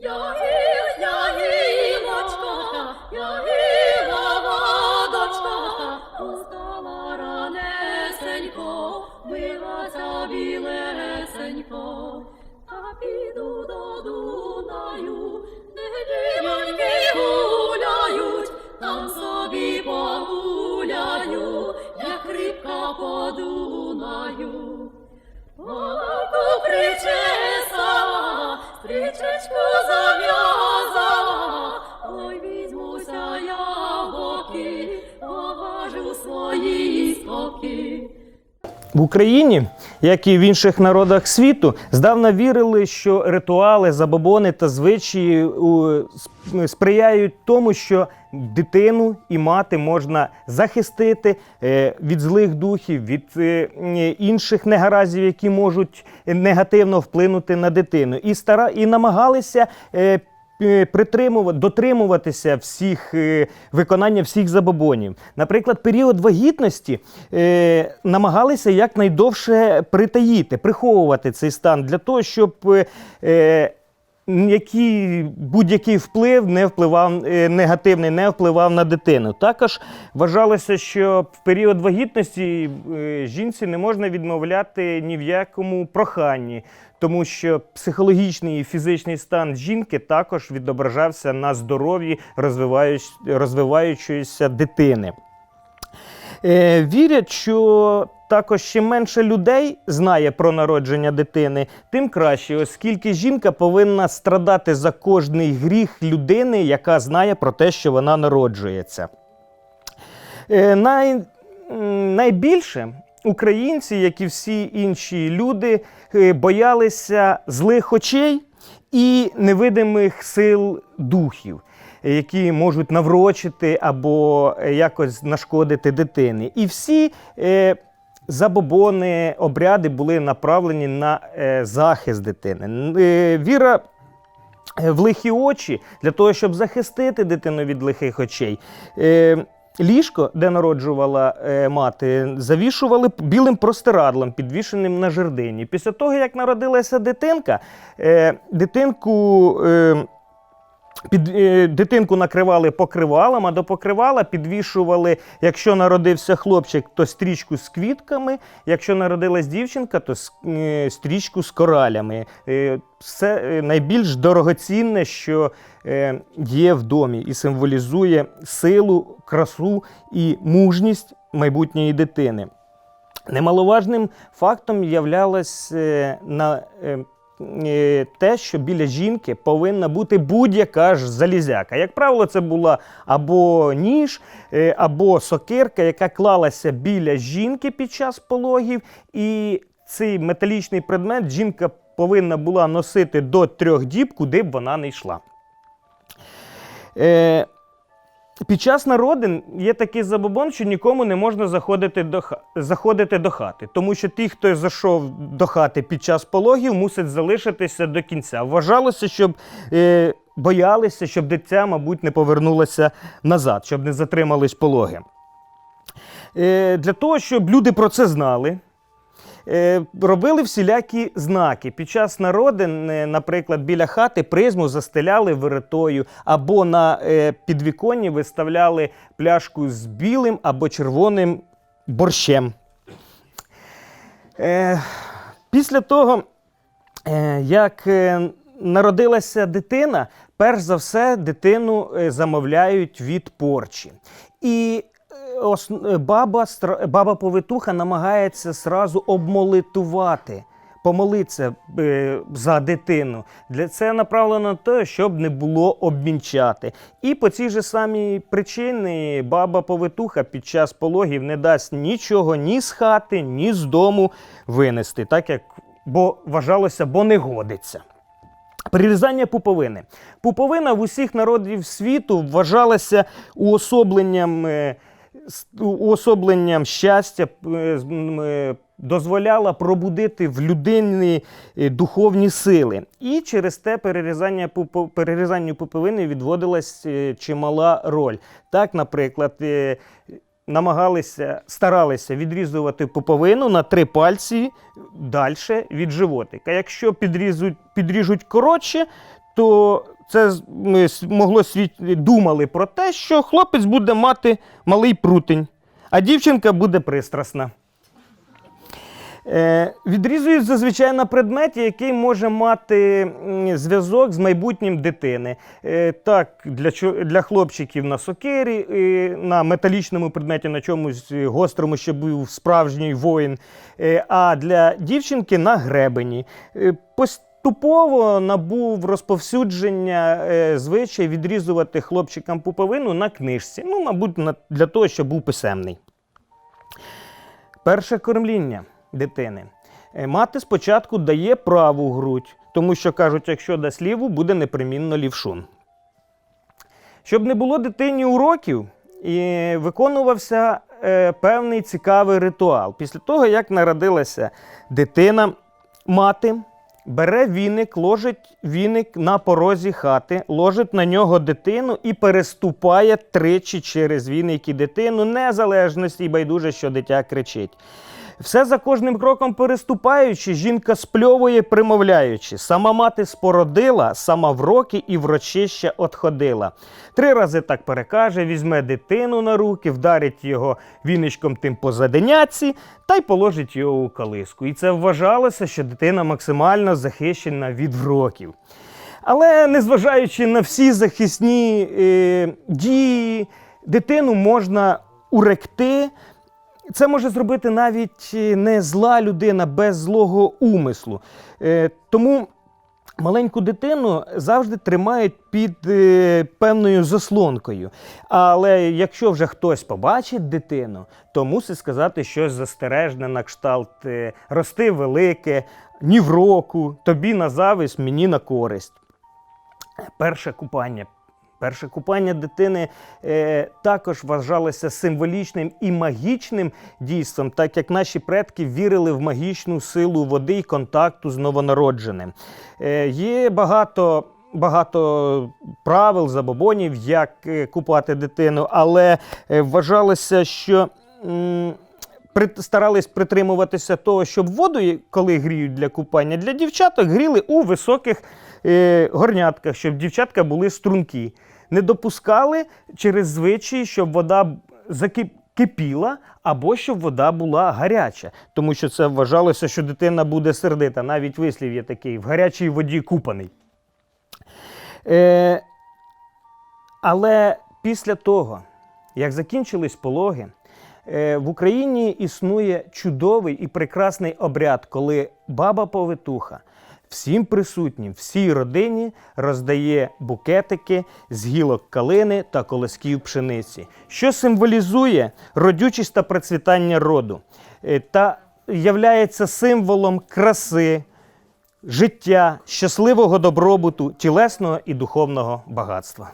You're В Україні, як і в інших народах світу, здавна вірили, що ритуали, забобони та звичаї сприяють тому, що дитину і мати можна захистити е, від злих духів, від е, інших негараздів, які можуть негативно вплинути на дитину, і стара і намагалися. Е, Притримувати, дотримуватися всіх е, виконання всіх забобонів. Наприклад, період вагітності е, намагалися якнайдовше притаїти, приховувати цей стан для того, щоб е, який, будь-який вплив не впливав е, негативний, не впливав на дитину. Також вважалося, що в період вагітності е, жінці не можна відмовляти ні в якому проханні, тому що психологічний і фізичний стан жінки також відображався на здоров'ї розвиваючоїся дитини. Е, вірять, що також чим менше людей знає про народження дитини, тим краще, оскільки жінка повинна страдати за кожний гріх людини, яка знає про те, що вона народжується. Е, най, найбільше українці, як і всі інші люди, е, боялися злих очей і невидимих сил духів, які можуть наврочити або е, якось нашкодити дитині. І всі е, забобони, обряди були направлені на е, захист дитини. Віра в лихі очі для того, щоб захистити дитину від лихих очей. Ліжко, де народжувала мати, завішували білим простирадлом, підвішеним на жердині. Після того, як народилася дитинка, дитинку. Під, е, дитинку накривали покривалом, а до покривала підвішували, якщо народився хлопчик, то стрічку з квітками, якщо народилась дівчинка, то е, стрічку з коралями. Е, Це е, найбільш дорогоцінне, що є в домі, і символізує силу, красу і мужність майбутньої дитини. Немаловажним фактом являлось на те, що біля жінки повинна бути будь-яка ж залізяка. Як правило, це була або ніж, е, або сокирка, яка клалася біля жінки під час пологів, і цей металічний предмет жінка повинна була носити до трьох діб, куди б вона не йшла. Е, під час народин є такий забобон, що нікому не можна заходити до, заходити до хати, тому що ті, хто зайшов до хати під час пологів, мусить залишитися до кінця. Вважалося, щоб е, боялися, щоб дитя, мабуть, не повернулося назад, щоб не затримались пологи. Е, для того, щоб люди про це знали, робили всілякі знаки. Під час народин, е, наприклад, біля хати призму застеляли виритою, або на е, підвіконні виставляли пляшку з білим або червоним борщем. Е, після того, е, як е, народилася дитина, перш за все дитину е, замовляють від порчі. І е, е, баба, стра- баба повитуха намагається сразу обмолитувати. Помолитися е, за дитину. Для це направлено на те, щоб не було обмінчати. І по цій же самій причині баба повитуха під час пологів не дасть нічого ні з хати, ні з дому винести, так як бо вважалося, бо не годиться. Прирізання пуповини. Пуповина в усіх народів світу вважалася уособленням, е, уособленням щастя, е, е, дозволяла пробудити в людині е, духовні сили. І через те перерізання перерізанню пуповини відводилась чимала роль. Так, наприклад, намагалися, старалися відрізувати пуповину на три пальці далі від животика. Якщо підрізуть, підріжуть коротше, то це могло світ... думали про те, що хлопець буде мати малий прутень, а дівчинка буде пристрасна. Е, відрізують зазвичай на предметі, який може мати зв'язок з майбутнім дитини. Е, так, для, для хлопчиків на сокирі, е, на металічному предметі, на чомусь гострому, щоб був справжній воїн, е, а для дівчинки на гребені. Е, Поступово набув розповсюдження е, звичай відрізувати хлопчикам пуповину на книжці. Ну, мабуть, на, для того, щоб був писемний. Перше кормління дитини. Е, Мати спочатку дає праву грудь, тому що кажуть, якщо дасть ліву, буде непримінно лівшун. Щоб не було дитині уроків, і виконувався е, певний цікавий ритуал. Після того, як народилася дитина, мати бере віник, ложить віник на порозі хати, ложить на нього дитину і переступає тричі через віник і дитину, незалежності і байдуже, що дитя кричить. Все за кожним кроком переступаючи, жінка спльовує, примовляючи. Сама мати спородила, сама в роки і врочища отходила. Три рази так перекаже, візьме дитину на руки, вдарить його віничком тим по заденяці та й положить його у калиску. І це вважалося, що дитина максимально захищена від вроків. Але незважаючи на всі захисні е, дії, дитину можна уректи. Це може зробити навіть е, не зла людина без злого умислу. Е, тому маленьку дитину завжди тримають під е, певною заслонкою. Але якщо вже хтось побачить дитину, то мусить сказати щось застережне на кшталт рости велике, ні в року, тобі на зависть, мені на користь. Перше купання. Перше купання дитини е, також вважалося символічним і магічним дійством, так як наші предки вірили в магічну силу води і контакту з новонародженим. Е, є багато. Багато правил, забобонів, як е, купати дитину, але е, вважалося, що старались притримуватися того, щоб воду, коли гріють для купання, для дівчаток гріли у високих е, горнятках, щоб дівчатка були стрункі. Не допускали через звичай, щоб вода б- закип- кипіла, або щоб вода була гаряча, тому що це вважалося, що дитина буде сердита. Навіть вислів є такий: в гарячій воді купаний. Е, але після того, як закінчились пологи, е, в Україні існує чудовий і прекрасний обряд, коли баба-повитуха всім присутнім, всій родині роздає букетики з гілок калини та колосків пшениці, що символізує родючість та процвітання роду е, та являється символом краси, життя, щасливого добробуту, тілесного і духовного багатства.